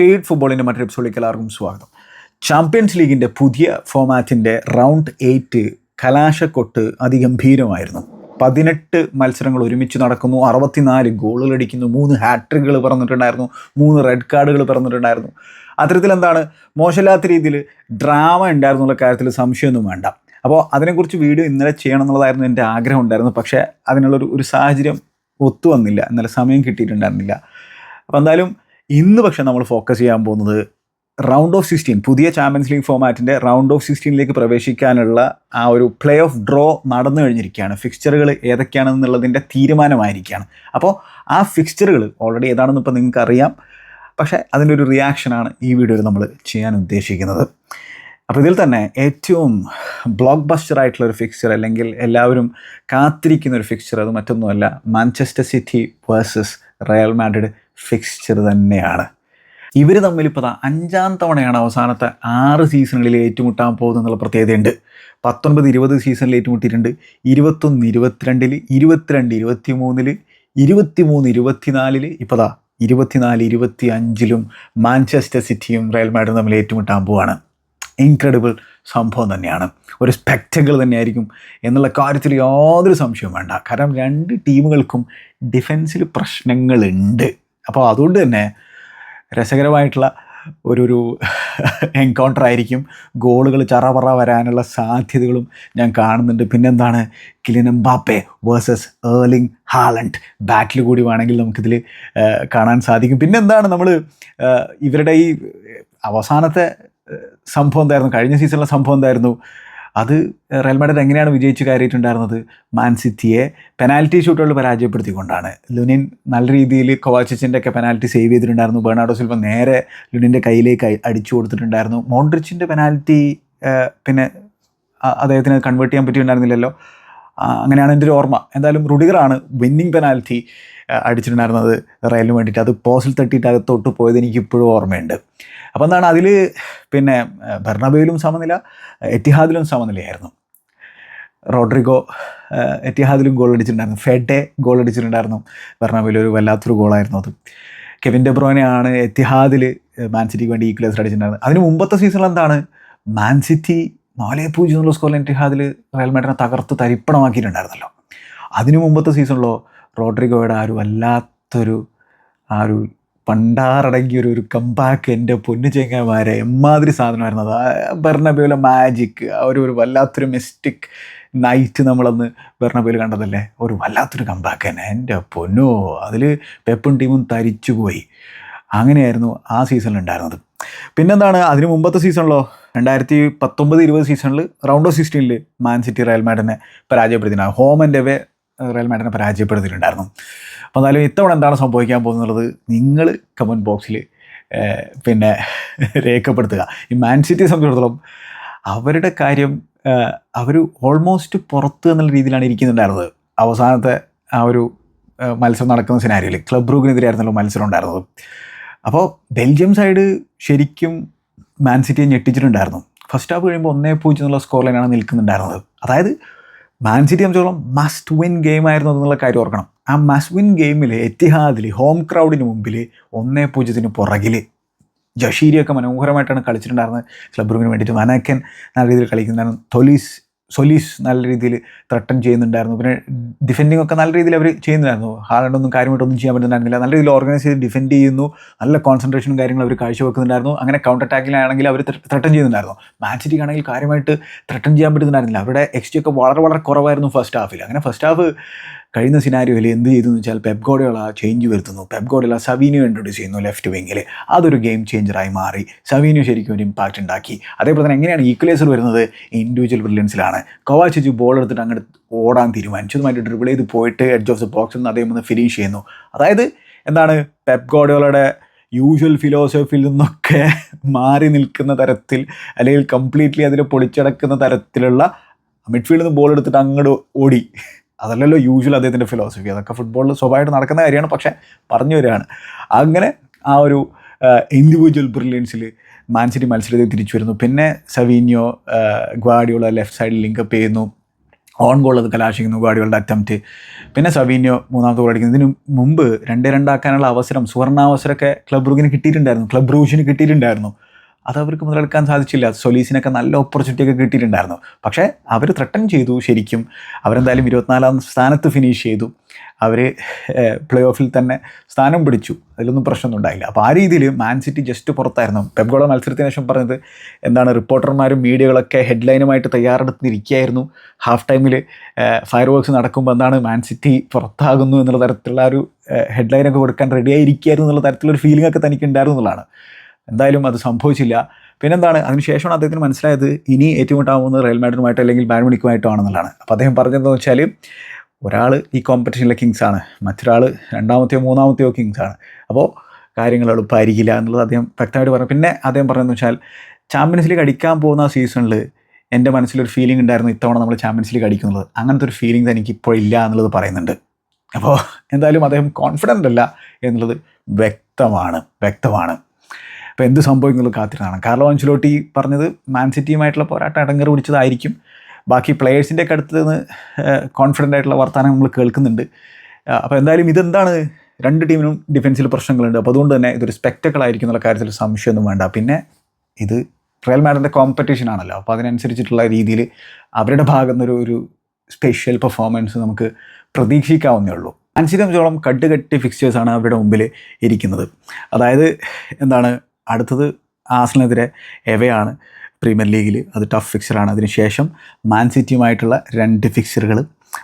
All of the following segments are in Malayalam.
ഫീഡ് ഫുട്ബോളിന്റെ മറ്റൊരു എപ്പിസോഡിലേക്ക് എല്ലാവർക്കും സ്വാഗതം. ചാമ്പ്യൻസ് ലീഗിന്റെ പുതിയ ഫോമാറ്റിന്റെ റൗണ്ട് എയ്റ്റ് കലാശക്കൊട്ട് അതിഗംഭീരമായിരുന്നു പതിനെട്ട് മത്സരങ്ങൾ ഒരുമിച്ച് നടക്കുന്നു അറുപത്തിനാല് ഗോളുകൾ അടിക്കുന്നു മൂന്ന് ഹാട്രിക്കുകൾ പറഞ്ഞിട്ടുണ്ടായിരുന്നു മൂന്ന് റെഡ് കാർഡുകൾ പറഞ്ഞിട്ടുണ്ടായിരുന്നു. അത്തരത്തിൽ എന്താണ്? മോശമില്ലാത്ത രീതിയിൽ ഡ്രാമ ഉണ്ടായിരുന്നു എന്നുള്ള കാര്യത്തിൽ സംശയമൊന്നും വേണ്ട. അപ്പോൾ അതിനെക്കുറിച്ച് വീഡിയോ ഇന്നലെ ചെയ്യണം എന്നുള്ളതായിരുന്നു എന്റെ ആഗ്രഹം ഉണ്ടായിരുന്നു. പക്ഷേ അതിനുള്ളൊരു ഒരു സാഹചര്യം ഒത്തു വന്നില്ല. ഇന്നലെ സമയം കിട്ടിയിട്ടുണ്ടായിരുന്നില്ല. അപ്പോൾ എന്തായാലും ഇന്ന് പക്ഷേ നമ്മൾ ഫോക്കസ് ചെയ്യാൻ പോകുന്നത് റൗണ്ട് ഓഫ് സിക്സ്റ്റീൻ പുതിയ ചാമ്പ്യൻസ് ലീഗ് ഫോമാറ്റിന്റെ റൗണ്ട് ഓഫ് സിക്സ്റ്റീനിലേക്ക് പ്രവേശിക്കാനുള്ള ആ ഒരു പ്ലേ ഓഫ് ഡ്രോ നടന്നു കഴിഞ്ഞിരിക്കുകയാണ്. ഫിക്സ്ചറുകൾ ഏതൊക്കെയാണെന്നുള്ളതിന്റെ തീരുമാനമായിരിക്കുകയാണ്. അപ്പോൾ ആ ഫിക്സ്ചറുകൾ ഓൾറെഡി ഏതാണെന്ന് ഇപ്പോൾ നിങ്ങൾക്ക് അറിയാം പക്ഷേ അതിന്റെ ഒരു റിയാക്ഷനാണ് ഈ വീഡിയോയിൽ നമ്മൾ ചെയ്യാൻ ഉദ്ദേശിക്കുന്നത്. അപ്പോൾ ഇതിൽ തന്നെ ഏറ്റവും ബ്ലോക്ക് ബസ്റ്റർ ആയിട്ടുള്ള ഒരു ഫിക്സ്ചർ അല്ലെങ്കിൽ എല്ലാവരും കാത്തിരിക്കുന്ന ഒരു ഫിക്സ്ചർ അത് മറ്റൊന്നുമല്ല Manchester City versus Real Madrid fixture തന്നെയാണ്. ഇവർ ദാ അഞ്ചാം തവണയാണ് അവസാനത്തെ ആറ് സീസണുകളിൽ ഏറ്റുമുട്ടാൻ പോകുന്നതെന്നുള്ള പ്രത്യേകതയുണ്ട്. പത്തൊൻപത് ഇരുപത് സീസണിൽ ഏറ്റുമുട്ടിയിട്ടുണ്ട്. ഇരുപത്തൊന്ന് ഇരുപത്തിരണ്ടിൽ ഇരുപത്തിരണ്ട് ഇരുപത്തി മൂന്നിൽ ഇരുപത്തി മൂന്ന് ഇരുപത്തിനാലിൽ ഇപ്പോൾ ദാ ഇരുപത്തിനാല് ഇരുപത്തി അഞ്ചിലും മാഞ്ചസ്റ്റർ സിറ്റിയും റയൽ മാഡ്രിഡും തമ്മിൽ ഏറ്റുമുട്ടാൻ പോവുകയാണ് ഇൻക്രെഡിബിൾ സംഭവം തന്നെയാണ്. ഒരു സ്പെക്റ്റക്കിൾ തന്നെയായിരിക്കും എന്നുള്ള കാര്യത്തിൽ യാതൊരു സംശയവും വേണ്ട. കാരണം രണ്ട് ടീമുകൾക്കും ഡിഫൻസിൽ പ്രശ്നങ്ങളുണ്ട്. അപ്പോൾ അതുകൊണ്ട് തന്നെ രസകരമായിട്ടുള്ള ഒരു ഒരു എൻകൗണ്ടർ ആയിരിക്കും. ഗോളുകൾ ചറപറ വരാനുള്ള സാധ്യതകളും ഞാൻ കാണുന്നുണ്ട്. പിന്നെന്താണ്? Kylian Mbappe versus Erling Haaland. Battle കൂടി വേണമെങ്കിൽ നമുക്കിതിൽ കാണാൻ സാധിക്കും. പിന്നെന്താണ് നമ്മൾ ഇവരുടെ ഈ അവസാനത്തെ സംഭവം എന്തായിരുന്നു? കഴിഞ്ഞ സീസണിലെ സംഭവം എന്തായിരുന്നു? അത് റയൽ മാഡ്രിഡ് എങ്ങനെയാണ് വിജയിച്ച് കയറിയിട്ടുണ്ടായിരുന്നത്? മാൻ സിറ്റിയെ പെനാൽറ്റി ഷൂട്ടുകൾ പരാജയപ്പെടുത്തിക്കൊണ്ടാണ്. ലുനിൻ നല്ല രീതിയിൽ കൊവാച്ചിന്റെ ഒക്കെ പെനാൽറ്റി സേവ് ചെയ്തിട്ടുണ്ടായിരുന്നു. ബെർണാഡോ സിൽവ നേരെ ലുനിന്റെ കയ്യിലേക്ക് അടിച്ചു കൊടുത്തിട്ടുണ്ടായിരുന്നു. മോൺട്രിച്ചിന്റെ പെനാൽറ്റി പിന്നെ അദ്ദേഹത്തിന് കൺവേർട്ട് ചെയ്യാൻ പറ്റിയിട്ടുണ്ടായിരുന്നില്ലല്ലോ. അങ്ങനെയാണ് എന്റെ ഒരു ഓർമ്മ. എന്തായാലും റുഡിഗറാണ് വിന്നിങ് പെനാൽറ്റി അടിച്ചിട്ടുണ്ടായിരുന്നത് റയലിന് വേണ്ടിയിട്ട്. അത് പോസ്റ്റിൽ തട്ടിയിട്ട് അകത്തോട്ട് പോയത് എനിക്ക് ഇപ്പോഴും ഓർമ്മയുണ്ട്. അപ്പോൾ എന്താണ് അതിൽ പിന്നെ ഭരണബയിലും സമനില എറ്റിഹാദിലും സമനിലയായിരുന്നു. റോഡ്രിഗോ എത്തിഹാദിലും ഗോൾ അടിച്ചിട്ടുണ്ടായിരുന്നു. ഫെഡെ ഗോൾ അടിച്ചിട്ടുണ്ടായിരുന്നു. ഭരണബയിൽ ഒരു വല്ലാത്തൊരു ഗോളായിരുന്നു അത്. കെവിൻ ഡെബ്രോനെയാണ് എത്തിഹാദിൽ മാൻ സിറ്റിക്ക് വേണ്ടി ഈക്വലൈസർ അടിച്ചിട്ടുണ്ടായിരുന്നത്. അതിന് മുമ്പത്തെ സീസണിൽ എന്താണ്? മാൻ സിറ്റി നാലേ പൂജ്യം എന്നുള്ള സ്കോറിൽ എത്തിഹാദിൽ റയൽ മാഡ്രിനെ തകർത്ത് തരിപ്പണമാക്കിയിട്ടുണ്ടായിരുന്നല്ലോ. അതിനു മുമ്പത്തെ സീസണിലോ റോഡ്രിഗോയുടെ ആ ഒരു വല്ലാത്തൊരു ആ ഒരു പണ്ടാറടങ്ങിയ ഒരു ഒരു കമ്പാക്ക് എന്റെ പൊന്നു ചെങ്ങന്മാരെ എമ്മാതിരി സാധനമായിരുന്നു അത്. ബെർണബേയിലെ മാജിക് ഒരു ഒരു വല്ലാത്തൊരു മിസ്റ്റിക് നൈറ്റ് നമ്മളന്ന് ബെർണബേയിൽ കണ്ടതല്ലേ? ഒരു വല്ലാത്തൊരു കമ്പാക്ക് തന്നെ. എന്റെ പൊന്നോ അതിൽ പെപ്പും ടീമും തരിച്ചു പോയി അങ്ങനെയായിരുന്നു ആ സീസണിൽ ഉണ്ടായിരുന്നത്. പിന്നെന്താണ് അതിന് മുമ്പത്തെ സീസണിലോ? രണ്ടായിരത്തി പത്തൊമ്പത് ഇരുപത് സീസണിൽ റൗണ്ട് ഓഫ് സിക്സ്റ്റീനിൽ മാൻ സിറ്റി റയൽ മാഡിനെ പരാജയപ്പെടുത്തിയിട്ടുണ്ട്. ഹോം ആൻഡ് എവേ റയൽ മാഡിനെ പരാജയപ്പെടുത്തിയിട്ടുണ്ടായിരുന്നു. അപ്പോൾ എന്നാലും ഇത്തവണ എന്താണ് സംഭവിക്കാൻ പോകുന്നത്? നിങ്ങൾ കമന്റ് ബോക്സിൽ പിന്നെ രേഖപ്പെടുത്തുക. ഈ മാൻ സിറ്റിയെ സംബന്ധിച്ചിടത്തോളം അവരുടെ കാര്യം അവർ ഓൾമോസ്റ്റ് പുറത്ത് എന്നുള്ള രീതിയിലാണ് ഇരിക്കുന്നുണ്ടായിരുന്നത്. അവസാനത്തെ ആ ഒരു മത്സരം നടക്കുന്ന സിനാരിയിൽ ക്ലബ് റൂഗിനെതിരായിരുന്നല്ലോ മത്സരം ഉണ്ടായിരുന്നത്. അപ്പോൾ ബെൽജിയം സൈഡ് ശരിക്കും മാൻ സിറ്റിയെ ഞെട്ടിച്ചിട്ടുണ്ടായിരുന്നു. ഫസ്റ്റ് ഹാഫ് കഴിയുമ്പോൾ ഒന്നേ പൂജ്യം എന്നുള്ള സ്കോർ ലൈനാണ് നിൽക്കുന്നുണ്ടായിരുന്നത്. അതായത് മാൻ സിറ്റി സംബന്ധിച്ചോളം മസ്റ്റ് വിൻ ഗെയിം ആയിരുന്നു എന്നുള്ള കാര്യം ഓർക്കണം. ആ മസ്റ്റ് വിൻ ഗെയിമിൽ എത്തിഹാദിൽ ഹോം ക്രൗഡിന് മുമ്പിൽ ഒന്നേ പൂജ്യത്തിന് പുറകിൽ ജഷീരിയൊക്കെ മനോഹരമായിട്ടാണ് കളിച്ചിട്ടുണ്ടായിരുന്നത്. ക്ലബ് റൂമിന് വേണ്ടിയിട്ട്. വനാക്കൻ നല്ല രീതിയിൽ കളിക്കുന്നതാണ് തൊലീസ് സൊലീസ് നല്ല രീതിയിൽ ത്രട്ടൺ ചെയ്യുന്നുണ്ടായിരുന്നു. പിന്നെ ഡിഫെൻഡിങ് ഒക്കെ നല്ല രീതിയിൽ അവർ ചെയ്യുന്നുണ്ടായിരുന്നു. ഹാലണ്ടൊന്നും കാര്യമായിട്ടൊന്നും ചെയ്യാൻ പറ്റുന്നുണ്ടായിരുന്നില്ല. നല്ല രീതിയിൽ ഓർഗനൈസ് ചെയ്ത് ഡിഫെൻഡ് ചെയ്യുന്നു. നല്ല കോൺസെൻട്രേഷനും കാര്യങ്ങളും അവർ കാഴ്ചവെക്കുന്നുണ്ടായിരുന്നു. അങ്ങനെ കൗണ്ടർ അറ്റാക്കിലാണെങ്കിൽ അവർ ത്രട്ടൺ ചെയ്യുന്നുണ്ടായിരുന്നു. മാൻ സിറ്റിക്കാണെങ്കിൽ കാര്യമായിട്ട് ത്രട്ടൺ ചെയ്യാൻ പറ്റുന്നുണ്ടായിരുന്നില്ല. അവരുടെ എക്സ്റ്റി ഒക്കെ വളരെ വളരെ കുറവായിരുന്നു ഫസ്റ്റ് ഹാഫിൽ അങ്ങനെ ഫസ്റ്റ് ഹാഫ് കഴിയുന്ന സിനാരിയോയിൽ എന്ത് ചെയ്തു എന്ന് വെച്ചാൽ പെപ്ഗോഡയുള്ള ഗോഡിയോള ചേഞ്ച് വരുത്തുന്നു. പെപ് ഗോഡിയോള സവീനിയോ ഇൻട്രൊഡ്യൂസ് ചെയ്യുന്നു ലെഫ്റ്റ് വിങ്ങിൽ അതൊരു ഗെയിം ചേഞ്ചറായി മാറി. സവീനിയോ ശരിക്കും ഒരു ഇമ്പാക്റ്റ് ഉണ്ടാക്കി. അതേപോലെ തന്നെ എങ്ങനെയാണ് ഈക്വലൈസർ വരുന്നത്? ഇൻഡിവിജ്വൽ ബ്രില്യൻസിലാണ് കോവാച്ചിച്ച് ബോൾ എടുത്തിട്ട് അങ്ങോട്ട് ഓടാൻ തീരുമാനിച്ചു അതുമായിട്ട് ഡ്രിബിൾ ചെയ്ത് പോയിട്ട് എഡ്ജ് ഓഫ് ദ ബോക്സിൽ നിന്ന് അദ്ദേഹം ഒന്ന് ഫിനിഷ് ചെയ്യുന്നു. അതായത് എന്താണ്? പെപ് ഗോഡിയോളയുടെ യൂഷ്വൽ ഫിലോസഫിയിൽ നിന്നൊക്കെ മാറി നിൽക്കുന്ന തരത്തിൽ അല്ലെങ്കിൽ കംപ്ലീറ്റ്ലി അതിനെ പൊളിച്ചടക്കുന്ന തരത്തിലുള്ള മിഡ്ഫീൽഡിൽ നിന്ന് ബോൾ എടുത്തിട്ട് അങ്ങോട്ട് ഓടി. അതല്ലല്ലോ യൂഷ്വൽ അദ്ദേഹത്തിന്റെ ഫിലോസഫി അതൊക്കെ ഫുട്ബോളിൽ സ്വാഭാവികമായിട്ട് നടക്കുന്ന കാര്യമാണ്. പക്ഷേ പറഞ്ഞു വരികയാണ്. അങ്ങനെ ആ ഒരു ഇൻഡിവിജ്വൽ ബ്രില്യൻസിൽ മാൻസിറ്റി മത്സരത്തിൽ തിരിച്ചു വരുന്നു. പിന്നെ സവീനിയോ ഗ്വാഡിയോള ലെഫ്റ്റ് സൈഡിൽ ലിങ്കപ്പ് ചെയ്യുന്നു. ഓൺ ഗോൾ അത് കലാശിക്കുന്നു ഗാഡികളുടെ അറ്റംപ്റ്റ് പിന്നെ സവീന്യോ മൂന്നാമത്തെ ഗോൾ അടിക്കുന്നു. ഇതിന് മുമ്പ് രണ്ട് രണ്ടാക്കാനുള്ള അവസരം സുവർണാവസരമൊക്കെ ക്ലബ് റൂഗിന് കിട്ടിയിട്ടുണ്ടായിരുന്നു. ക്ലബ് റൂഷിന് കിട്ടിയിട്ടുണ്ടായിരുന്നു. അത് അവർക്ക് മുതലെടുക്കാൻ സാധിച്ചില്ല. സൊലീസിനൊക്കെ നല്ല ഓപ്പർച്യൂണിറ്റി ഒക്കെ കിട്ടിയിട്ടുണ്ടായിരുന്നു. പക്ഷേ അവർ ത്രട്ടൺ ചെയ്തു ശരിക്കും. അവരെന്തായാലും ഇരുപത്തിനാലാം സ്ഥാനത്ത് ഫിനിഷ് ചെയ്തു. അവർ പ്ലേ ഓഫിൽ തന്നെ സ്ഥാനം പിടിച്ചു. അതിലൊന്നും പ്രശ്നമൊന്നും ഉണ്ടായില്ല അപ്പോൾ ആ രീതിയിൽ മാൻ സിറ്റി ജസ്റ്റ് പുറത്തായിരുന്നു. പെബ്ഗോള മത്സരത്തിന് ശേഷം പറഞ്ഞത് എന്താണ് റിപ്പോർട്ടർമാരും മീഡിയകളൊക്കെ ഹെഡ്ലൈനുമായിട്ട് തയ്യാറെടുത്തിരിക്കുകയായിരുന്നു. ഹാഫ് ടൈമിൽ ഫയർ വർക്ക്സ് നടക്കുമ്പോൾ എന്താണ് മാൻ സിറ്റി പുറത്താകുന്നു എന്നുള്ള തരത്തിലുള്ള ഒരു ഹെഡ്ലൈനൊക്കെ കൊടുക്കാൻ റെഡിയായിരിക്കുകയായിരുന്നു എന്നുള്ള തരത്തിലൊരു ഫീലിംഗ് ഒക്കെ തനിക്ക് ഉണ്ടായിരുന്നു എന്നുള്ളതാണ്. എന്തായാലും അത് സംഭവിച്ചില്ല. പിന്നെന്താണ്? അതിനുശേഷമാണ് അദ്ദേഹത്തിന് മനസ്സിലായത് ഇനി ഏറ്റുമുട്ടാവുന്നത് റയൽ മാഡ്രിഡുമായിട്ട് അല്ലെങ്കിൽ ബാഡ്മിണിക്കുമായിട്ടോ ആണെന്നുള്ളതാണ്. അപ്പോൾ അദ്ദേഹം പറഞ്ഞതെന്ന് വെച്ചാൽ ഒരാൾ ഈ കോമ്പറ്റീഷനിലെ കിങ്സ് ആണ്. മറ്റൊരാൾ രണ്ടാമത്തെയോ മൂന്നാമത്തെയോ കിങ്സ് ആണ്. അപ്പോൾ കാര്യങ്ങൾ എളുപ്പമായിരിക്കില്ല എന്നുള്ളത് അദ്ദേഹം വ്യക്തമായിട്ട് പറഞ്ഞു. പിന്നെ അദ്ദേഹം പറഞ്ഞതെന്ന് വെച്ചാൽ ചാമ്പ്യൻസ് ലീഗ് അടിക്കാൻ പോകുന്ന സീസണിൽ എന്റെ മനസ്സിലൊരു ഫീലിംഗ് ഉണ്ടായിരുന്നു ഇത്തവണ നമ്മൾ ചാമ്പ്യൻസ് ലീഗ് അടിക്കുന്നത്. അങ്ങനത്തെ ഒരു ഫീലിംഗ് എനിക്ക് ഇപ്പോൾ ഇല്ല എന്നുള്ളത് പറയുന്നുണ്ട്. അപ്പോൾ എന്തായാലും അദ്ദേഹം കോൺഫിഡന്റ് അല്ല എന്നുള്ളത് വ്യക്തമാണ്. വ്യക്തമാണ്. അപ്പോൾ എന്ത് സംഭവിക്കുന്നത് കാത്തിരുന്നാണ് കാർലോ അഞ്ചുലോട്ടി പറഞ്ഞത് മാൻ സിറ്റിയുമായിട്ടുള്ള പോരാട്ടം അടങ്ങർ പിടിച്ചതായിരിക്കും. ബാക്കി പ്ലെയേഴ്സിന്റെ ഒക്കെ അടുത്ത് നിന്ന് കോൺഫിഡന്റ് ആയിട്ടുള്ള വർത്തമാനം നമ്മൾ കേൾക്കുന്നുണ്ട്. അപ്പോൾ എന്തായാലും ഇതെന്താണ്? രണ്ട് ടീമിനും ഡിഫൻസിൽ പ്രശ്നങ്ങളുണ്ട്. അപ്പോൾ അതുകൊണ്ട് തന്നെ ഇതൊരു സ്പെക്ടക്കിൾ ആയിരിക്കും എന്നുള്ള കാര്യത്തിൽ സംശയമൊന്നും വേണ്ട. പിന്നെ ഇത് റയൽ മാഡിന്റെ കോമ്പറ്റീഷൻ ആണല്ലോ. അപ്പോൾ അതിനനുസരിച്ചിട്ടുള്ള രീതിയിൽ അവരുടെ ഭാഗത്തു നിന്നൊരു ഒരു സ്പെഷ്യൽ പെർഫോമൻസ് നമുക്ക് പ്രതീക്ഷിക്കാവുന്നേ ഉള്ളൂ. മാൻസിറ്റി കട്ട് കട്ടുകെട്ടി ഫിക്സേഴ്സാണ് അവരുടെ മുമ്പിൽ ഇരിക്കുന്നത്. അതായത് എന്താണ്? അടുത്തത് ആസിനെതിരെ എവയാണ്. പ്രീമിയർ ലീഗിൽ അത് ടഫ് ഫിക്സറാണ് അതിനുശേഷം മാൻ സിറ്റിയുമായിട്ടുള്ള രണ്ട് ഫിക്സറുകൾ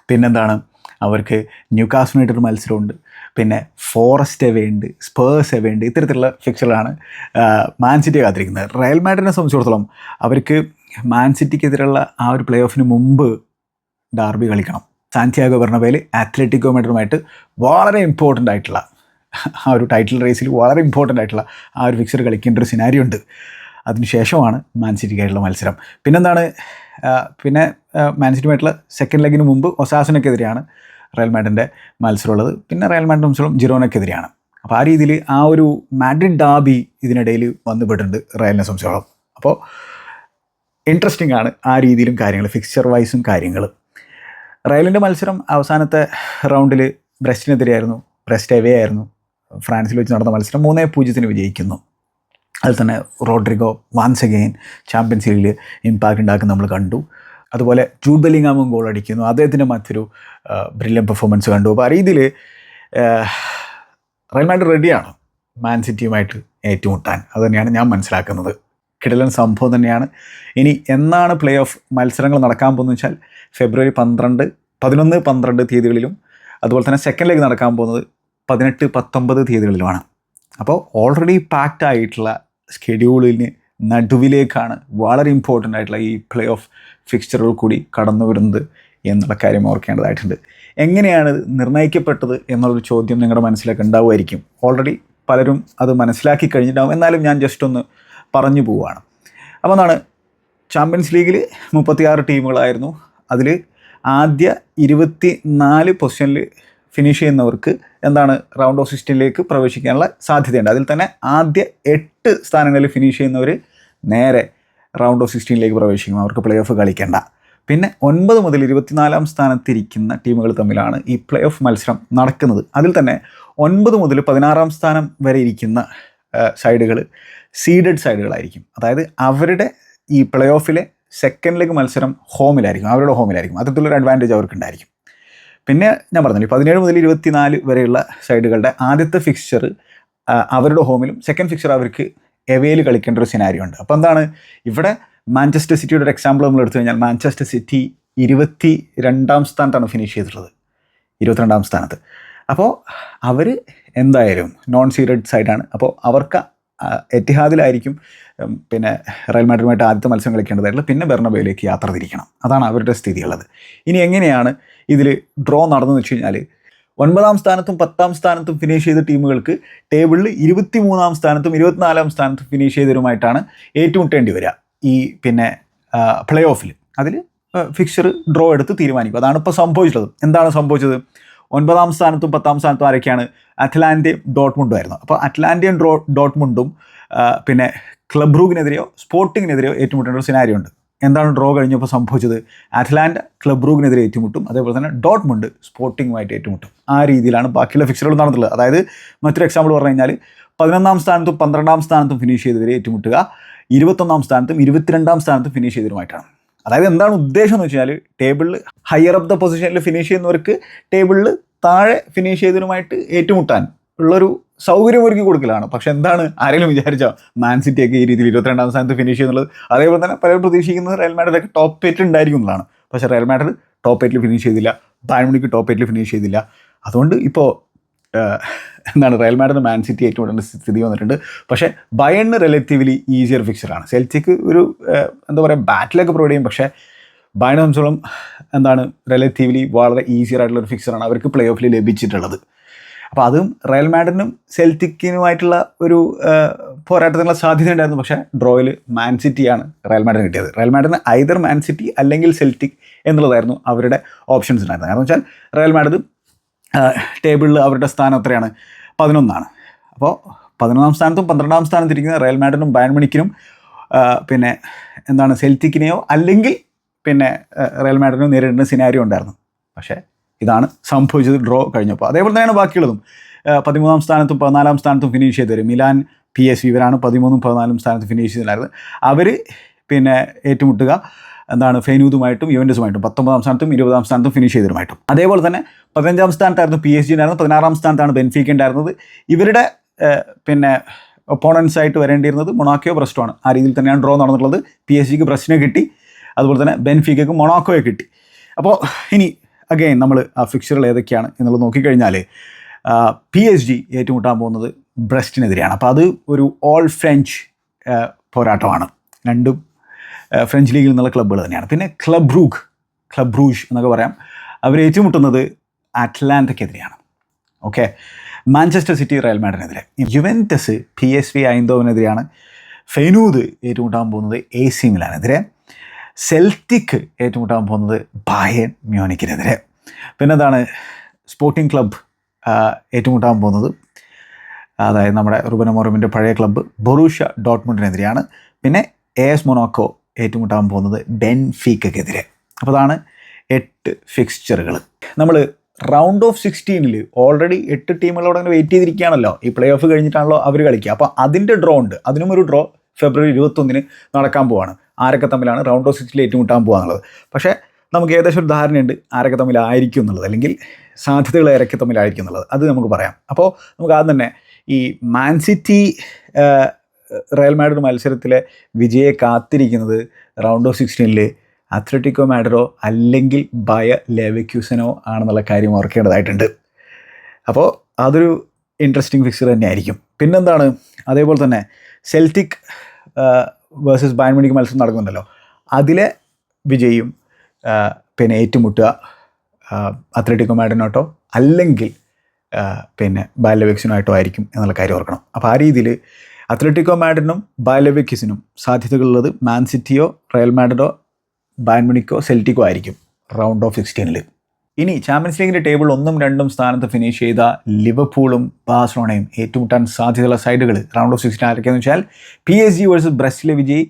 പിന്നെന്താണ്? അവർക്ക് ന്യൂ കാസ്റ്റിനായിട്ടൊരു മത്സരമുണ്ട്. പിന്നെ ഫോറസ്റ്റ് എവയുണ്ട് സ്പേഴ്സ് എവയുണ്ട് ഇത്തരത്തിലുള്ള ഫിക്സറാണ് മാൻ സിറ്റിയെ കാത്തിരിക്കുന്നത്. റയൽ മാഡ്രിനെ സംബന്ധിച്ചിടത്തോളം അവർക്ക് മാൻ സിറ്റിക്കെതിരെയുള്ള ആ ഒരു പ്ലേ ഓഫിന് മുമ്പ് ഡാർബി കളിക്കണം. സാന്റിയാഗോ ബെർണബേൽ അത്ലറ്റിക്കോ മെഡറുമായിട്ട് വളരെ ഇമ്പോർട്ടന്റ് ആയിട്ടുള്ള ആ ഒരു ടൈറ്റിൽ റേസിൽ വളരെ ഇമ്പോർട്ടന്റ് ആയിട്ടുള്ള ആ ഒരു ഫിക്സർ കളിക്കേണ്ട ഒരു സിനാരി ഉണ്ട്. അതിനുശേഷമാണ് മാൻ സിറ്റിക്കായിട്ടുള്ള മത്സരം. പിന്നെന്താണ് പിന്നെ ആ, മാൻ സിറ്റിയുമായിട്ടുള്ള സെക്കൻഡ് ലെഗിന് മുമ്പ് ഒസാസിനൊക്കെതിരെയാണ് റയൽ മാഡിന്റെ മത്സരമുള്ളത്. പിന്നെ റയൽ മാഡിന്റെ മത്സരം ജിറോനൊക്കെതിരെയാണ്. അപ്പോൾ ആ രീതിയിൽ ആ ഒരു മാഡ്രിഡ് ഡാബി ഇതിനിടയിൽ വന്നുപെട്ടിട്ടുണ്ട് റയലിനെ സംബന്ധിച്ചോളം. അപ്പോൾ ഇൻട്രസ്റ്റിംഗ് ആണ് ആ രീതിയിലും കാര്യങ്ങൾ ഫിക്സ്ചർ വൈസും കാര്യങ്ങൾ. റയലിന്റെ മത്സരം അവസാനത്തെ റൗണ്ടിൽ ബ്രസ്റ്റിനെതിരെയായിരുന്നു ബ്രസ്റ്റ് എവേ ആയിരുന്നു. ഫ്രാൻസിൽ വെച്ച് നടന്ന മത്സരം മൂന്നേ പൂജ്യത്തിന് വിജയിക്കുന്നു. അതിൽ തന്നെ റോഡ്രിഗോ വാൻസ് അഗെയിൻ ചാമ്പ്യൻസ് ലീഗിൽ ഇമ്പാക്റ്റ് ഉണ്ടാക്കുന്ന നമ്മൾ കണ്ടു. അതുപോലെ ജൂഡ് ബെല്ലിങ്ങാമും ഗോൾ അടിക്കുന്നു. അദ്ദേഹത്തിന്റെ മറ്റൊരു ബ്രില്യൻ പെർഫോമൻസ് കണ്ടു. അപ്പോൾ ആ രീതിയിൽ റയൽ മാഡ്രിഡ് റെഡിയാണ് മാൻ സിറ്റിയുമായിട്ട് ഏറ്റുമുട്ടാൻ. അത് തന്നെയാണ് ഞാൻ മനസ്സിലാക്കുന്നത്. കിടലൻ സംഭവം തന്നെയാണ്. ഇനി എന്നാണ് പ്ലേ ഓഫ് മത്സരങ്ങൾ നടക്കാൻ പോകുന്നത് വെച്ചാൽ ഫെബ്രുവരി പന്ത്രണ്ട് പതിനൊന്ന് പന്ത്രണ്ട് തീയതികളിലും അതുപോലെ തന്നെ സെക്കൻഡ് ലെഗ് നടക്കാൻ പോകുന്നത് പതിനെട്ട് പത്തൊമ്പത് തീയതികളിലുമാണ്. അപ്പോൾ ഓൾറെഡി പാക്ഡ് ആയിട്ടുള്ള സ്കെഡ്യൂളിന് നടുവിലേക്കാണ് വളരെ ഇമ്പോർട്ടന്റ് ആയിട്ടുള്ള ഈ പ്ലേ ഓഫ് ഫിക്സ്ചറുകൾ കൂടി കടന്നു വരുന്നത് എന്നുള്ള കാര്യം ഓർക്കേണ്ടതായിട്ടുണ്ട്. എങ്ങനെയാണ് നിർണയിക്കപ്പെട്ടത് എന്നുള്ളൊരു ചോദ്യം നിങ്ങളുടെ മനസ്സിലൊക്കെ ഉണ്ടാവുമായിരിക്കും. ഓൾറെഡി പലരും അത് മനസ്സിലാക്കി കഴിഞ്ഞിട്ടുണ്ടാവും. എന്നാലും ഞാൻ ജസ്റ്റ് ഒന്ന് പറഞ്ഞു പോവുകയാണ്. അപ്പോൾ എന്താണ് ചാമ്പ്യൻസ് ലീഗിൽ മുപ്പത്തിയാറ് ടീമുകളായിരുന്നു അതിൽ ആദ്യ ഇരുപത്തി നാല് പൊസിഷനിൽ ഫിനിഷ് ചെയ്യുന്നവർക്ക് എന്താണ് റൗണ്ട് ഓഫ് സിക്സ്റ്റീനിലേക്ക് പ്രവേശിക്കാനുള്ള സാധ്യതയുണ്ട്. അതിൽ തന്നെ ആദ്യ എട്ട് സ്ഥാനങ്ങളിൽ ഫിനിഷ് ചെയ്യുന്നവർ നേരെ റൗണ്ട് ഓഫ് സിക്സ്റ്റീനിലേക്ക് പ്രവേശിക്കും. അവർക്ക് പ്ലേ ഓഫ് കളിക്കേണ്ട. പിന്നെ ഒൻപത് മുതൽ ഇരുപത്തിനാലാം സ്ഥാനത്തിരിക്കുന്ന ടീമുകൾ തമ്മിലാണ് ഈ പ്ലേ ഓഫ് മത്സരം നടക്കുന്നത്. അതിൽ തന്നെ ഒൻപത് മുതൽ പതിനാറാം സ്ഥാനം വരെ ഇരിക്കുന്ന സൈഡുകൾ സീഡഡ് സൈഡുകളായിരിക്കും അതായത് അവരുടെ ഈ പ്ലേ ഓഫിലെ സെക്കൻഡ് ലെഗ് മത്സരം ഹോമിലായിരിക്കും അവരുടെ ഹോമിലായിരിക്കും അത്തരത്തിലൊരു അഡ്വാന്റേജ് അവർക്കുണ്ടായിരിക്കും. പിന്നെ ഞാൻ പറഞ്ഞില്ലേ പതിനേഴ് മുതൽ ഇരുപത്തിനാല് വരെയുള്ള സൈഡുകളുടെ ആദ്യത്തെ ഫിക്സ്ചർ അവരുടെ ഹോമിലും സെക്കൻഡ് ഫിക്സ്ചർ അവർക്ക് എവയിൽ കളിക്കേണ്ട ഒരു സിനാരിയോ ഉണ്ട്. അപ്പോൾ എന്താണ്? ഇവിടെ മാഞ്ചസ്റ്റർ സിറ്റിയുടെ ഒരു എക്സാമ്പിൾ നമ്മൾ എടുത്തു കഴിഞ്ഞാൽ മാഞ്ചസ്റ്റർ സിറ്റി ഇരുപത്തി രണ്ടാം സ്ഥാനത്താണ് ഫിനിഷ് ചെയ്തിട്ടുള്ളത്. ഇരുപത്തിരണ്ടാം സ്ഥാനത്ത്. അപ്പോൾ അവർ എന്തായാലും നോൺ സീഡഡ് സൈഡാണ് അപ്പോൾ അവർക്ക് എറ്റിഹാദിലായിരിക്കും പിന്നെ റയൽ മാഡ്രിഡുമായിട്ട് ആദ്യത്തെ മത്സരം കളിക്കേണ്ടതായിട്ടുള്ള പിന്നെ ബെർണബയിലേക്ക് യാത്ര തിരിക്കണം. അതാണ് അവരുടെ സ്ഥിതിയുള്ളത്. ഇനി എങ്ങനെയാണ് ഇതിൽ ഡ്രോ നടന്നതെന്ന് വെച്ച് കഴിഞ്ഞാൽ ഒൻപതാം സ്ഥാനത്തും പത്താം സ്ഥാനത്തും ഫിനിഷ് ചെയ്ത ടീമുകൾക്ക് ടേബിളിൽ ഇരുപത്തി മൂന്നാം സ്ഥാനത്തും ഇരുപത്തിനാലാം സ്ഥാനത്തും ഫിനിഷ് ചെയ്തവരുമായിട്ടാണ് ഏറ്റുമുട്ടേണ്ടി വരിക. ഈ പിന്നെ പ്ലേ ഓഫിൽ അതിൽ ഫിക്സർ ഡ്രോ എടുത്ത് തീരുമാനിക്കും. അതാണ് ഇപ്പോൾ സംഭവിച്ചിട്ടുള്ളത്. എന്താണ് സംഭവിച്ചത്? ഒൻപതാം സ്ഥാനത്തും പത്താം സ്ഥാനത്തും ആരൊക്കെയാണ്? അറ്റ്ലാന്റയും ഡോട്ട്മുണ്ടും ആയിരുന്നു. അപ്പോൾ അറ്റ്ലാന്റയും ഡ്രോ ഡോട്ട്മുണ്ടും പിന്നെ ക്ലബ് റൂഗിനെതിരെയോ സ്പോർട്ടിങ്ങിനെതിരെയോ ഏറ്റുമുട്ടേണ്ട ഒരു സിനാരിയോ ഉണ്ട്. എന്താണ് ഡ്രോ കഴിഞ്ഞപ്പോൾ സംഭവിച്ചത്? അറ്റ്ലാന്റ ക്ലബ് ബ്രൂഗിനെതിരെ ഏറ്റുമുട്ടും അതേപോലെ തന്നെ ഡോട്ട്മുണ്ട് സ്പോർട്ടിങ്ങുമായിട്ട് ഏറ്റുമുട്ടും. ആ രീതിയിലാണ് ബാക്കിയുള്ള ഫിക്സറുകൾ നടന്നിട്ടുള്ളത്. അതായത് മറ്റൊരു എക്സാമ്പിൾ പറഞ്ഞു കഴിഞ്ഞാൽ പതിനൊന്നാം സ്ഥാനത്തും പന്ത്രണ്ടാം സ്ഥാനത്തും ഫിനിഷ് ചെയ്തവരെ ഏറ്റുമുട്ടുക ഇരുപത്തൊന്നാം സ്ഥാനത്തും ഇരുപത്തിരണ്ടാം സ്ഥാനത്തും ഫിനിഷ് ചെയ്തവരുമായിട്ടാണ്. അതായത് എന്താണ് ഉദ്ദേശം എന്ന് വെച്ചാൽ ടേബിളിൽ ഹയർ ഓഫ് ദ പൊസിഷനിൽ ഫിനിഷ് ചെയ്യുന്നവർക്ക് ടേബിളിൽ താഴെ ഫിനിഷ് ചെയ്തവരുമായിട്ട് ഏറ്റുമുട്ടാൻ ഉള്ളൊരു സൗകര്യം ഒരുക്കി കൊടുക്കലാണ്. പക്ഷെ എന്താണ്? ആരെങ്കിലും വിചാരിച്ചോ മാൻ സിറ്റി ഒക്കെ ഈ രീതിയിൽ ഇരുപത്തിരണ്ടാം സ്ഥാനത്ത് ഫിനിഷ് ചെയ്യുന്നത് അതേപോലെ തന്നെ പലരും പ്രതീക്ഷിക്കുന്നത് റയൽ മാഡ്രിഡൊക്കെ ടോപ്പ് എയ്റ്റ് ഉണ്ടായിരിക്കും എന്നുള്ളതാണ്. പക്ഷേ റയൽ മാഡ്രിഡ് ടോപ്പ് എയ്റ്റിൽ ഫിനിഷ് ചെയ്തില്ല. ബാൻമണിക്ക് ടോപ്പ് എയ്റ്റിൽ ഫിനിഷ് ചെയ്തില്ല. അതുകൊണ്ട് ഇപ്പോൾ എന്താണ്? റയൽ മാഡ്രിഡ് മാൻ സിറ്റി ഏറ്റുമുട്ടേണ്ട സ്ഥിതി വന്നിട്ടുണ്ട്. പക്ഷേ ബയണിന് റിലേറ്റീവ്ലി ഈസിയർ ഫിക്സറാണ് സെൽറ്റിക്ക് ഒരു എന്താ പറയുക ബാറ്റിലൊക്കെ പ്രൊവൈഡ് ചെയ്യും. പക്ഷേ ബയണ് സംബന്ധിച്ചോളം എന്താണ്? റിലേറ്റീവ്ലി വളരെ ഈസിയർ ആയിട്ടുള്ള ഒരു ഫിക്സറാണ് അവർക്ക് പ്ലേ ഓഫിൽ ലഭിച്ചിട്ടുള്ളത്. അപ്പോൾ അതും റയൽ മാഡ്രിനും സെൽറ്റിക്കിനുമായിട്ടുള്ള ഒരു പോരാട്ടത്തിനുള്ള സാധ്യത ഉണ്ടായിരുന്നു. പക്ഷേ ഡ്രോയിൽ മാൻ സിറ്റിയാണ് റയൽ മാഡിന് കിട്ടിയത്. റയൽ മാഡിന് ഐദർ മാൻ സിറ്റി അല്ലെങ്കിൽ സെൽറ്റിക് എന്നുള്ളതായിരുന്നു അവരുടെ ഓപ്ഷൻസ് ഉണ്ടായിരുന്നത്. കാരണം വെച്ചാൽ റയൽ മാഡിന് ടേബിളിൽ അവരുടെ സ്ഥാനം എത്രയാണ്? പതിനൊന്നാണ്. അപ്പോൾ പതിനൊന്നാം സ്ഥാനത്തും പന്ത്രണ്ടാം സ്ഥാനത്ത് ഇരിക്കുന്ന റയൽ മാഡിനും ബയൺ മണിക്കിനും പിന്നെ എന്താണ് സെൽറ്റിക്കിനെയോ അല്ലെങ്കിൽ പിന്നെ റയൽ മാഡിനോ നേരിടുന്ന സിനാരിയോ ഉണ്ടായിരുന്നു. പക്ഷേ ഇതാണ് സംഭവിച്ചത് ഡ്രോ കഴിഞ്ഞപ്പോൾ. അതേപോലെ തന്നെയാണ് ബാക്കിയുള്ളതും. പതിമൂന്നാം സ്ഥാനത്തും പതിനാലാം സ്ഥാനത്തും ഫിനിഷ് ചെയ്തവർ മിലാൻ പി എസ് വി ഇവരാണ് പതിമൂന്നും പതിനാലും സ്ഥാനത്ത് ഫിനിഷ് ചെയ്തിട്ടുണ്ടായിരുന്നത്. അവർ പിന്നെ ഏറ്റുമുട്ടുക. എന്താണ് ഫെനൂതുമായിട്ടും യുവന്റസുമായിട്ടും പത്തൊമ്പതാം സ്ഥാനത്തും ഇരുപതാം സ്ഥാനത്തും ഫിനിഷ് ചെയ്തതുമായിട്ടും അതേപോലെ തന്നെ പതിനഞ്ചാം സ്ഥാനത്തായിരുന്നു പി എസ് ജി ഉണ്ടായിരുന്നത്. പതിനാറാം സ്ഥാനത്താണ് ബെൻഫീക്ക ഉണ്ടായിരുന്നത്. ഇവരുടെ പിന്നെ ഒപ്പോണൻസ് ആയിട്ട് വരേണ്ടിയിരുന്നത് മൊണാക്കോ ബ്രസ്റ്റോ ആണ്. ആ രീതിയിൽ തന്നെയാണ് ഡ്രോ നടന്നിട്ടുള്ളത്. പി എസ് ജിക്ക് ബ്രസ്റ്റിനെ കിട്ടി. അതുപോലെ തന്നെ ബെൻഫീക്കയ്ക്ക് മൊണാക്കോയെ കിട്ടി. അപ്പോൾ ഇനി അഗെയിൻ നമ്മൾ ആ ഫിക്ചറുകൾ ഏതൊക്കെയാണ് എന്നുള്ളത് നോക്കിക്കഴിഞ്ഞാൽ പി എച്ച് ഡി ഏറ്റുമുട്ടാൻ പോകുന്നത് ബ്രസ്റ്റിനെതിരെയാണ്. അപ്പോൾ അത് ഒരു ഓൾ ഫ്രഞ്ച് പോരാട്ടമാണ്. രണ്ടും ഫ്രഞ്ച് ലീഗിൽ നിന്നുള്ള ക്ലബ്ബുകൾ തന്നെയാണ്. പിന്നെ ക്ലബ് റൂഗ് ക്ലബ് റൂഷ് എന്നൊക്കെ പറയാം. അവർ ഏറ്റുമുട്ടുന്നത് അറ്റ്ലാന്റയ്ക്കെതിരെയാണ് ഓക്കെ മാഞ്ചസ്റ്റർ സിറ്റി റയൽ മാഡിനെതിരെ യുവന്റസ് പി എസ് വി ഐന്തോവിനെതിരെയാണ് ഫെനൂദ് ഏറ്റുമുട്ടാൻ പോകുന്നത് എ സി മിലാനെതിരെ സെൽറ്റിക് ഏറ്റുമുട്ടാൻ പോകുന്നത് ബായൻ മ്യൂണിക്കിനെതിരെ. പിന്നെന്താണ് സ്പോർട്ടിംഗ് ക്ലബ് ഏറ്റുമുട്ടാൻ പോകുന്നത്. അതായത് നമ്മുടെ റുബൻ മൊറമിന്റെ പഴയ ക്ലബ്ബ് ബൊറൂഷ ഡോട്ട്മുണ്ടിനെതിരെയാണ്. പിന്നെ എ എസ് മൊണോക്കോ ഏറ്റുമുട്ടാൻ പോകുന്നത് ബെൻഫീക്കെതിരെ അപ്പോൾ അതാണ് എട്ട് ഫിക്സ്ചറുകൾ നമ്മൾ റൗണ്ട് ഓഫ് സിക്സ്റ്റീനിൽ ഓൾറെഡി എട്ട് ടീമുകളോട് അങ്ങനെ വെയിറ്റ് ചെയ്തിരിക്കുകയാണല്ലോ. ഈ പ്ലേ ഓഫ് കഴിഞ്ഞിട്ടാണല്ലോ അവർ കളിക്കുക. അപ്പോൾ അതിന്റെ ഡ്രോ ഉണ്ട്. അതിനും ഒരു ഡ്രോ ഫെബ്രുവരി ഇരുപത്തൊന്നിന് നടക്കാൻ പോവാണ്. ആരൊക്കെ തമ്മിലാണ് റൗണ്ട് ഓഫ് സിക്സ്റ്റിൽ ഏറ്റുമുട്ടാൻ പോകാന്നുള്ളത് പക്ഷേ നമുക്ക് ഏകദേശം ഒരു ധാരണയുണ്ട് ആരൊക്കെ തമ്മിലായിരിക്കും എന്നുള്ളത്. അല്ലെങ്കിൽ സാധ്യതകൾ ഏതൊക്കെ തമ്മിലായിരിക്കും എന്നുള്ളത്. അത് നമുക്ക് പറയാം. അപ്പോൾ നമുക്ക് ആദ്യം തന്നെ ഈ മാൻസിറ്റി റയൽ മാഡ്രിഡ് മത്സരത്തിലെ വിജയെ കാത്തിരിക്കുന്നത് റൗണ്ട് ഓഫ് സിക്സ്റ്റീനിൽ അത്ലറ്റിക്കോ മാഡറോ അല്ലെങ്കിൽ ബയ ലെവക്യൂസനോ ആണെന്നുള്ള കാര്യം ഓർക്കേണ്ടതായിട്ടുണ്ട്. അപ്പോൾ അതൊരു ഇൻട്രസ്റ്റിംഗ് ഫിക്സർ തന്നെയായിരിക്കും. പിന്നെന്താണ്? അതേപോലെ തന്നെ സെൽറ്റിക് വേഴ്സസ് ബാൻമണിക്ക് മത്സരം നടക്കുന്നുണ്ടല്ലോ. അതിലെ വിജയും പിന്നെ ഏറ്റുമുട്ടുക അത്ലറ്റിക്കോ മാഡിനോട്ടോ അല്ലെങ്കിൽ പിന്നെ ബാലവെക്സിനായിട്ടോ ആയിരിക്കും എന്നുള്ള കാര്യം ഓർക്കണം. അപ്പോൾ ആ രീതിയിൽ അത്ലറ്റിക്കോ മാഡിനും ബാലവെക്സിനും സാധ്യതകളുള്ളത് മാൻ സിറ്റിയോ റയൽ മാഡ്രിഡോ ബാൻമണിക്കോ സെൽറ്റിക്കോ ആയിരിക്കും റൗണ്ട് ഓഫ് സിക്സ്റ്റീനിൽ ഇനി ചാമ്പ്യൻസ് ലീഗിന്റെ ടേബിൾ ഒന്നും രണ്ടും സ്ഥാനത്ത് ഫിനിഷ് ചെയ്ത ലിവർപൂളും ബാഴ്സലോണയും ഏറ്റുമുട്ടാൻ സാധ്യതയുള്ള സൈഡുകൾ റൗണ്ട് ഓഫ് സിക്സ്റ്റീൻ ആരൊക്കെയെന്ന് വെച്ചാൽ പി എസ് ജി വേഴ്സസ് ബ്രസ്റ്റിലെ വിജയ്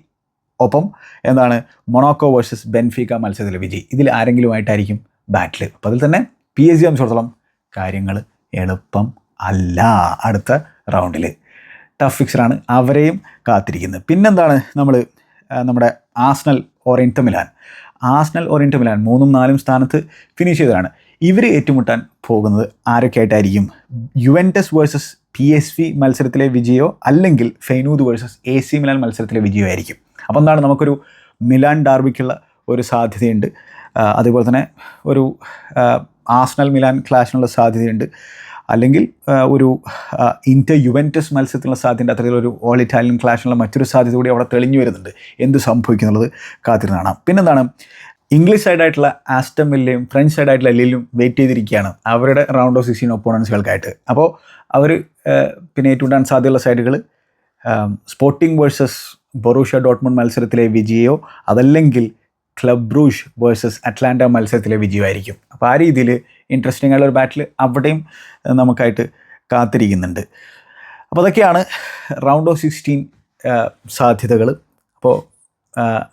ഒപ്പം എന്താണ് മൊണോക്കോ വേഴ്സസ് ബെൻഫിക്ക മത്സരത്തിലെ വിജയ്. ഇതിൽ ആരെങ്കിലും ആയിട്ടായിരിക്കും ബാറ്റിൽ അപ്പോൾ അതിൽ തന്നെ പി എസ് ജി സംബന്ധിച്ചിടത്തോളം കാര്യങ്ങൾ എളുപ്പം അല്ല അടുത്ത റൗണ്ടിൽ ടഫ് ഫിക്സറാണ് അവരെയും കാത്തിരിക്കുന്നത്. പിന്നെന്താണ് നമ്മൾ നമ്മുടെ ആസ്നൽ ഓറിയൻ മിലാൻ ആസ്നൽ ഓറിയന്റ് മിലാൻ മൂന്നും നാലും സ്ഥാനത്ത് ഫിനിഷ് ചെയ്തതാണ്. ഇവർ ഏറ്റുമുട്ടാൻ പോകുന്നത് ആരൊക്കെയായിട്ടായിരിക്കും Juventus versus P S V മത്സരത്തിലെ വിജയോ അല്ലെങ്കിൽ Feyenoord versus A C Milan മത്സരത്തിലെ വിജയോ ആയിരിക്കും. അപ്പോൾ എന്താണ് നമുക്കൊരു മിലാൻ ഡാർബിക്കുള്ള ഒരു സാധ്യതയുണ്ട്. അതുപോലെ തന്നെ ഒരു ആസ്നൽ മിലാൻ ക്ലാഷിനുള്ള സാധ്യതയുണ്ട്. അല്ലെങ്കിൽ ഒരു ഇന്റർ യുവന്റസ് മത്സരത്തിനുള്ള സാധ്യത അത്തരത്തിലൊരു ഓൾ ഇറ്റാലിയൻ ക്ലാഷിനുള്ള മറ്റൊരു സാധ്യത കൂടി അവിടെ തെളിഞ്ഞു വരുന്നുണ്ട്. എന്ത് സംഭവിക്കുന്നുള്ളത് കാത്തിരുന്ന് കാണാം. പിന്നെന്താണ് ഇംഗ്ലീഷ് സൈഡായിട്ടുള്ള ആസ്റ്റം വില്ലയും ഫ്രഞ്ച് സൈഡായിട്ടുള്ള എല്ലിലും വെയിറ്റ് ചെയ്തിരിക്കുകയാണ്. അവരുടെ റൗണ്ട് ഓഫ് സിക്സ്റ്റീൻ ഒപ്പോണൻസുകൾക്കായിട്ട് അപ്പോൾ അവർ പിന്നെ ഏറ്റുമുട്ടാൻ സാധ്യതയുള്ള സൈഡുകൾ സ്പോർട്ടിംഗ് വേഴ്സസ് ബൊറൂഷ ഡോട്ട്മുണ്ട് മത്സരത്തിലെ വിജയോ അതല്ലെങ്കിൽ ക്ലബ് ബ്രൂഷ് വേഴ്സസ് അറ്റ്ലാന്റ മത്സരത്തിലെ വിജയമായിരിക്കും അപ്പോൾ ആ രീതിയിൽ ഇൻട്രസ്റ്റിംഗ് ആയിട്ടുള്ള ഒരു ബാറ്റിൽ അവിടെയും നമുക്കായിട്ട് കാത്തിരിക്കുന്നുണ്ട്. അപ്പോൾ അതൊക്കെയാണ് റൗണ്ട് ഓഫ് സിക്സ്റ്റീൻ സാധ്യതകൾ അപ്പോൾ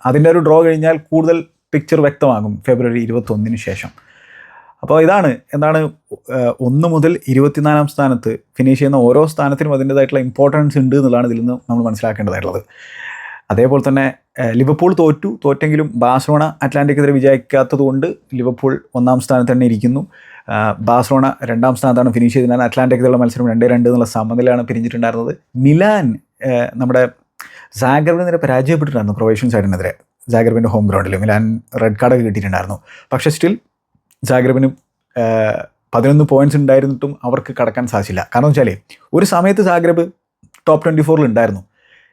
അതിന്റെ ഒരു ഡ്രോ കഴിഞ്ഞാൽ കൂടുതൽ പിക്ചർ വ്യക്തമാകും ഫെബ്രുവരി ഇരുപത്തൊന്നിന് ശേഷം. അപ്പോൾ ഇതാണ് എന്താണ് ഒന്ന് മുതൽ ഇരുപത്തിനാലാം സ്ഥാനത്ത് ഫിനിഷ് ചെയ്യുന്ന ഓരോ സ്ഥാനത്തിനും അതിന്റേതായിട്ടുള്ള ഇമ്പോർട്ടൻസ് ഉണ്ട് എന്നുള്ളതാണ് ഇതിൽ നിന്ന് നമ്മൾ മനസ്സിലാക്കേണ്ടതായിട്ടുള്ളത്. അതേപോലെ തന്നെ ലിവർപൂൾ തോറ്റു. തോറ്റെങ്കിലും ബാഴ്സലോണ അറ്റ്ലാന്റിക്കെതിരെ വിജയിക്കാത്തത് കൊണ്ട് ലിവർപൂൾ ഒന്നാം സ്ഥാനത്ത് തന്നെ ഇരിക്കുന്നു. ബാഴ്സലോണ രണ്ടാം സ്ഥാനത്താണ് ഫിനിഷ് ചെയ്തതിനാൽ അറ്റ്ലാന്റിക്കെതിരെയുള്ള മത്സരം രണ്ടേ രണ്ട് എന്നുള്ള സമനിലയാണ് പിരിഞ്ഞിട്ടുണ്ടായിരുന്നത്. മിലാൻ നമ്മുടെ സാഗറിനെതിരെ പരാജയപ്പെട്ടിട്ടുണ്ടായിരുന്നു ക്രൊയേഷ്യൻ സൈഡിനെതിരെ. സാഗർബിന്റെ ഹോം ഗ്രൗണ്ടിൽ മിലാൻ റെഡ് കാർഡൊക്കെ കിട്ടിയിട്ടുണ്ടായിരുന്നു. പക്ഷേ സ്റ്റിൽ സാഗ്രബിന് പതിനൊന്ന് പോയിന്റ്സ് ഉണ്ടായിരുന്നിട്ടും അവർക്ക് കടക്കാൻ സാധിച്ചില്ല. കാരണം വെച്ചാൽ ഒരു സമയത്ത് സാഗ്രബ് ടോപ്പ് ട്വന്റി ഫോറിൽ ഉണ്ടായിരുന്നു.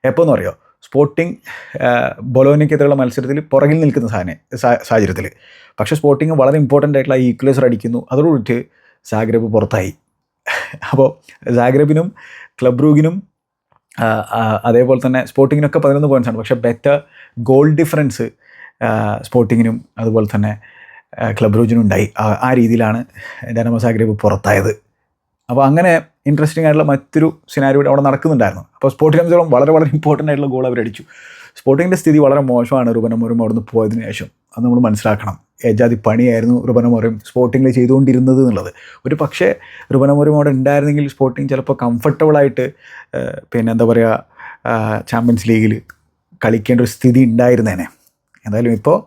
എപ്പോൾ എന്ന് പറയുമോ സ്പോർട്ടിംഗ് ബൊലോനയ്ക്കെതിരെയുള്ള മത്സരത്തിൽ പുറകിൽ നിൽക്കുന്ന സാധനം സാഹചര്യത്തിൽ. പക്ഷേ സ്പോർട്ടിംഗ് വളരെ ഇമ്പോർട്ടന്റ് ആയിട്ടുള്ള ഈക്വലൈസർ അടിക്കുന്നു. അതോടുകൂടിയിട്ട് സാഗ്രബ് പുറത്തായി. അപ്പോൾ സാഗ്രബിനും ക്ലബ് റൂഗിനും അതേപോലെ തന്നെ സ്പോർട്ടിങ്ങിനൊക്കെ പതിനൊന്ന് പോയിൻസാണ് പക്ഷേ ബെറ്റർ ഗോൾ ഡിഫറൻസ് സ്പോർട്ടിങ്ങിനും അതുപോലെ തന്നെ ക്ലബ് റൂജിനും ഉണ്ടായി. ആ രീതിയിലാണ് ഡനമോ സാഗ്രബ് പുറത്തായത്. അപ്പോൾ അങ്ങനെ ഇൻട്രസ്റ്റിംഗ് ആയിട്ടുള്ള മറ്റൊരു സിനാരിയോ അവിടെ നടക്കുന്നുണ്ടായിരുന്നു. അപ്പോൾ സ്പോർട്ടിനെ വളരെ വളരെ ഇമ്പോർട്ടന്റ് ആയിട്ടുള്ള ഗോൾ അവരടിച്ചു സ്പോർട്ടിങ്ങിന്റെ സ്ഥിതി വളരെ മോശമാണ് റുബനമോരും അവിടുന്ന് പോയതിനു ശേഷം. അത് നമ്മൾ മനസ്സിലാക്കണം. ഏജാതി പണിയായിരുന്നു റുബനമോരും സ്പോർട്ടിങ്ങിൽ ചെയ്തുകൊണ്ടിരുന്നത് എന്നുള്ളത്. ഒരു പക്ഷേ റുബനമോരും അവിടെ ഉണ്ടായിരുന്നെങ്കിൽ സ്പോർട്ടിങ് ചിലപ്പോൾ കംഫർട്ടബിളായിട്ട് പിന്നെ എന്താ പറയുക ചാമ്പ്യൻസ് ലീഗിൽ കളിക്കേണ്ട ഒരു സ്ഥിതി ഉണ്ടായിരുന്നേനെ. എന്തായാലും ഇപ്പോൾ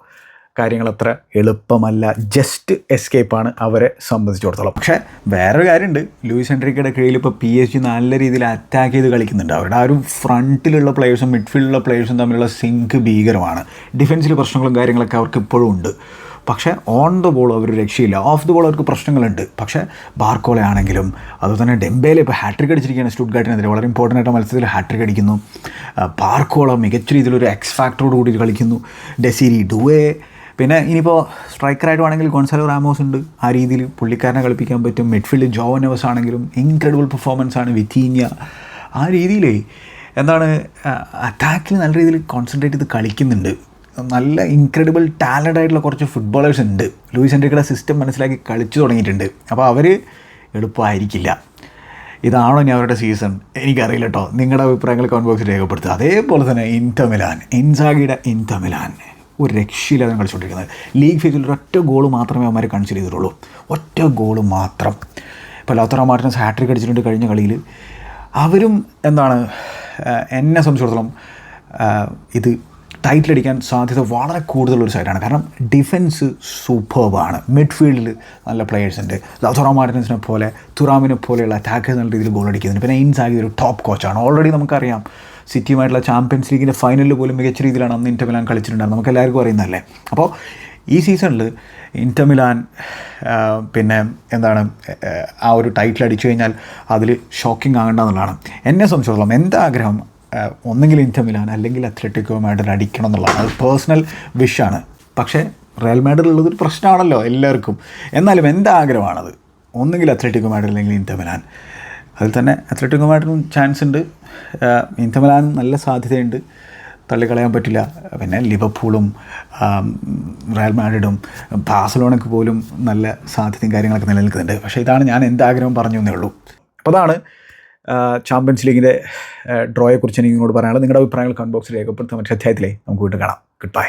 കാര്യങ്ങൾ അത്ര എളുപ്പമല്ല ജസ്റ്റ് എസ്കേപ്പാണ് അവരെ സംബന്ധിച്ചിടത്തോളം. പക്ഷേ വേറൊരു കാര്യമുണ്ട് ലൂയിസ് ഹെൻഡ്രിക്കയുടെ കീഴിൽ ഇപ്പോൾ പി എസ് ജി നല്ല രീതിയിൽ അറ്റാക്ക് ചെയ്ത് കളിക്കുന്നുണ്ട്. അവരുടെ ആ ഒരു ഫ്രണ്ടിലുള്ള പ്ലേയേഴ്സും മിഡ്ഫീൽഡിലുള്ള പ്ലെയേഴ്സും തമ്മിലുള്ള സിങ്ക് ഭീകരമാണ്. ഡിഫൻസിൽ പ്രശ്നങ്ങളും കാര്യങ്ങളൊക്കെ അവർക്ക് ഇപ്പോഴും ഉണ്ട്. പക്ഷേ ഓൺ ദ ബോൾ അവർ രക്ഷയില്ല. ഓഫ് ദ ബോൾ അവർക്ക് പ്രശ്നങ്ങളുണ്ട്. പക്ഷേ ബാർക്കോള ആണെങ്കിലും അതുപോലെ തന്നെ ഡെംബേലെ ഇപ്പോൾ ഹാട്രിക് അടിച്ചിരിക്കുകയാണ് സ്റ്റുഡ്ഗാർട്ടിനെതിരെ വളരെ ഇമ്പോർട്ടന്റ് ആയിട്ട് മത്സരത്തിൽ ഹാട്രിക് അടിക്കുന്നു. ബാർക്കോള മികച്ച രീതിയിലൊരു എക്സ് ഫാക്ടറോട് കൂടി കളിക്കുന്നു. ഡെസിരി ഡുവേ പിന്നെ ഇനിയിപ്പോൾ സ്ട്രൈക്കറായിട്ട് വേണമെങ്കിൽ ഗോൺസാലോ റാമോസ് ഉണ്ട് ആ രീതിയിൽ പുള്ളിക്കാരനെ കളിപ്പിക്കാൻ പറ്റും. മിഡ്ഫീൽഡ് ജോവനവസ് ആണെങ്കിലും ഇൻക്രെഡിബിൾ പെർഫോമൻസ് ആണ് വിത്തീന്യ ആ രീതിയിലേ എന്താണ് അറ്റാക്കിൽ നല്ല രീതിയിൽ കോൺസെൻട്രേറ്റ് ചെയ്ത് കളിക്കുന്നുണ്ട്. നല്ല ഇൻക്രെഡിബിൾ ടാലന്റ് ആയിട്ടുള്ള കുറച്ച് ഫുട്ബോളേഴ്സ് ഉണ്ട്. ലൂയിസ് എൻഡ്രിക്കയുടെ സിസ്റ്റം മനസ്സിലാക്കി കളിച്ചു തുടങ്ങിയിട്ടുണ്ട്. അപ്പോൾ അവർ എളുപ്പമായിരിക്കില്ല. ഇതാണോ ഇനി അവരുടെ സീസൺ എനിക്കറിയില്ല കേട്ടോ നിങ്ങളുടെ അഭിപ്രായങ്ങൾ കോൺബോക്സ് രേഖപ്പെടുത്തുക. അതേപോലെ തന്നെ ഇൻതമിലാൻ മിലാൻ ഇൻസാഗിയുടെ ഇന്റർ ഒരു രക്ഷയില്ലാതെ കളിച്ചുകൊണ്ടിരിക്കുന്നത് ലീഗ് ഫേസിൽ ഒരൊറ്റ ഗോൾ മാത്രമേ അവന്മാർ കൺസിഡർ ചെയ്തിട്ടുള്ളൂ. ഒറ്റ ഗോൾ മാത്രം. ഇപ്പോൾ ലോത്തറ മാർട്ടിനസ് ഹാട്രിക് അടിച്ചിട്ടുണ്ട് കഴിഞ്ഞ കളിയിൽ. അവരും എന്താണ് എന്നെ സംബന്ധിച്ചിടത്തോളം ഇത് ടൈറ്റിൽ അടിക്കാൻ സാധ്യത വളരെ കൂടുതലൊരു സൈഡാണ് കാരണം ഡിഫൻസ് സൂപ്പർബാണ് മിഡ്ഫീൽഡിൽ നല്ല പ്ലെയേഴ്സ് ഉണ്ട്. ലൗസറോ മാർട്ടിനസിനെ പോലെ തുറാമിനെ പോലെയുള്ള അറ്റാക്കേഴ്സ് നല്ല രീതിയിൽ ഗോൾ അടിക്കുന്നുണ്ട്. പിന്നെ ഇൻസാഗി ഒരു ടോപ്പ് കോച്ചാണ് ഓൾറെഡി നമുക്കറിയാം സിറ്റിയുമായിട്ടുള്ള ചാമ്പ്യൻസ് ലീഗിന്റെ ഫൈനലിൽ പോലും മികച്ച രീതിയിലാണ് അന്ന് ഇന്റർ മിലാൻ കളിച്ചിട്ടുണ്ടായിരുന്നത്. നമുക്ക് എല്ലാവർക്കും അറിയുന്നതല്ലേ? അപ്പോൾ ഈ സീസണിൽ ഇന്റർ മിലാൻ പിന്നെ എന്താണ് ആ, ഒരു ടൈറ്റിൽ അടിച്ചു കഴിഞ്ഞാൽ അതിൽ ഷോക്കിംഗ് ആകേണ്ട എന്നുള്ളതാണ് എന്നെ സംബന്ധിച്ചിടത്തോളം എന്റെ ആഗ്രഹം ഒന്നെങ്കിൽ ഇന്റർ മിലാൻ അല്ലെങ്കിൽ അത്ലറ്റിക്കോ അടിക്കണം എന്നുള്ളതാണ്. അത് പേഴ്സണൽ വിഷാണ് പക്ഷേ റയൽ മാഡ്രിഡ് ഉള്ളത് ഒരു പ്രശ്നമാണല്ലോ എല്ലാവർക്കും. എന്നാലും എന്റെ ആഗ്രഹമാണത് ഒന്നുകിൽ അത്ലറ്റിക്കോ അല്ലെങ്കിൽ ഇന്റർ മിലാൻ. അതിൽ തന്നെ അത്ലറ്റിക്കുമായിട്ടും ചാൻസ് ഉണ്ട് ഇന്ധമലാൻ നല്ല സാധ്യതയുണ്ട്. തള്ളിക്കളയാൻ പറ്റില്ല. പിന്നെ ലിവർപൂളും റയൽ മാഡ്രിഡും ബാസലോണയ്ക്ക് പോലും നല്ല സാധ്യതയും കാര്യങ്ങളൊക്കെ നിലനിൽക്കുന്നുണ്ട്. പക്ഷേ ഇതാണ് ഞാൻ എന്താഗ്രഹം പറഞ്ഞു എന്നേ ഉള്ളൂ. അപ്പോൾ അതാണ് ചാമ്പ്യൻസ് ലീഗിന്റെ ഡ്രോയെക്കുറിച്ച് എനിക്ക് നിങ്ങളോട് പറയാനുള്ളത്. നിങ്ങളുടെ അഭിപ്രായങ്ങൾ കൺബോക്സിൽ ബോക്സിൽ രേഖപ്പെടുത്താൻ മറ്റേ അധ്യായത്തിലേ നമുക്ക് വീണ്ടും കാണാം. Good bye